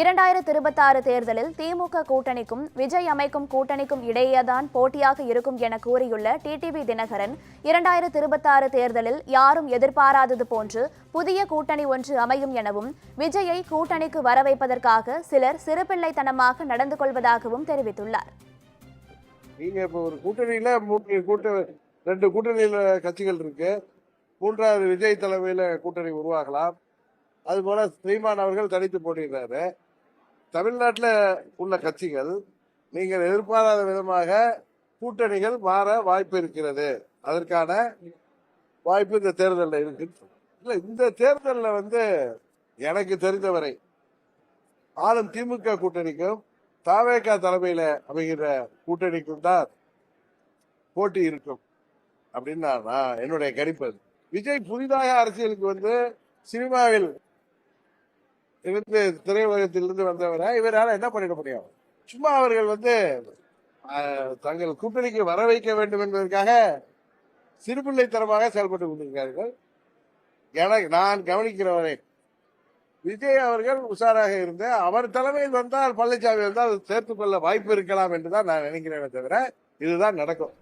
இரண்டாயிரத்தி இருபத்தாறு தேர்தலில் திமுக கூட்டணிக்கும் விஜய் அமைக்கும் கூட்டணிக்கும் இடையேதான் போட்டியாக இருக்கும் என கூறியுள்ள டிடிவி தினகரன் இரண்டாயிரத்தி இருபத்தாறு தேர்தலில் யாரும் எதிர்பாராதது போன்று புதிய கூட்டணி ஒன்று அமையும் எனவும் விஜயை கூட்டணிக்கு வரவைப்பதற்காக சிலர் சிறுபிள்ளைத்தனமாக நடந்து கொள்வதாகவும் தெரிவித்துள்ளார். நீங்க இப்போ ஒரு கூட்டணியில மூன்று கூட்ட ரெண்டு கூட்டணியில கட்சிகள் இருக்கு. மூன்றாவது விஜய் தலைமையில கூட்டணி உருவாகலாம். அதுபோல ஸ்ரீமான் அவர்கள் தனித்து போட்டிடுறாரு தமிழ்நாட்டில் உள்ள கட்சிகள் நீங்கள் எதிர்பாராத விதமாக கூட்டணிகள் மாற வாய்ப்பு இருக்கிறது. அதற்கான வாய்ப்பு இந்த தேர்தலில் இருக்கு இல்லை இந்த தேர்தலில் வந்து எனக்கு தெரிந்தவரை ஆளும் திமுக கூட்டணிக்கும் தாவேகா தலைமையில் அமைகிற கூட்டணிக்கும் தான் போட்டி இருக்கும் அப்படின்னு நான் என்னுடைய கணிப்பது விஜய் புதிதாக அரசியலுக்கு வந்து சினிமாவில் இருந்து திரையுலகத்திலிருந்து வந்தவரை? இவரால் என்ன பண்ணிட முடியும்? சும்மா அவர்கள் வந்து தங்கள் கூட்டணிக்கு வர வைக்க வேண்டும் என்பதற்காக சிறுபிள்ளைத்தனமாக செயல்பட்டு கொண்டிருக்கிறார்கள். எனக்கு நான் கவனிக்கிறவரை விஜய் அவர்கள் உஷாராக இருந்த அவர் தலைமையில் வந்தால் பழனிசாமி வந்தால் சேர்த்துக்கொள்ள வாய்ப்பு இருக்கலாம் என்றுதான் நான் நினைக்கிறேனே தவிர இதுதான் நடக்கும்.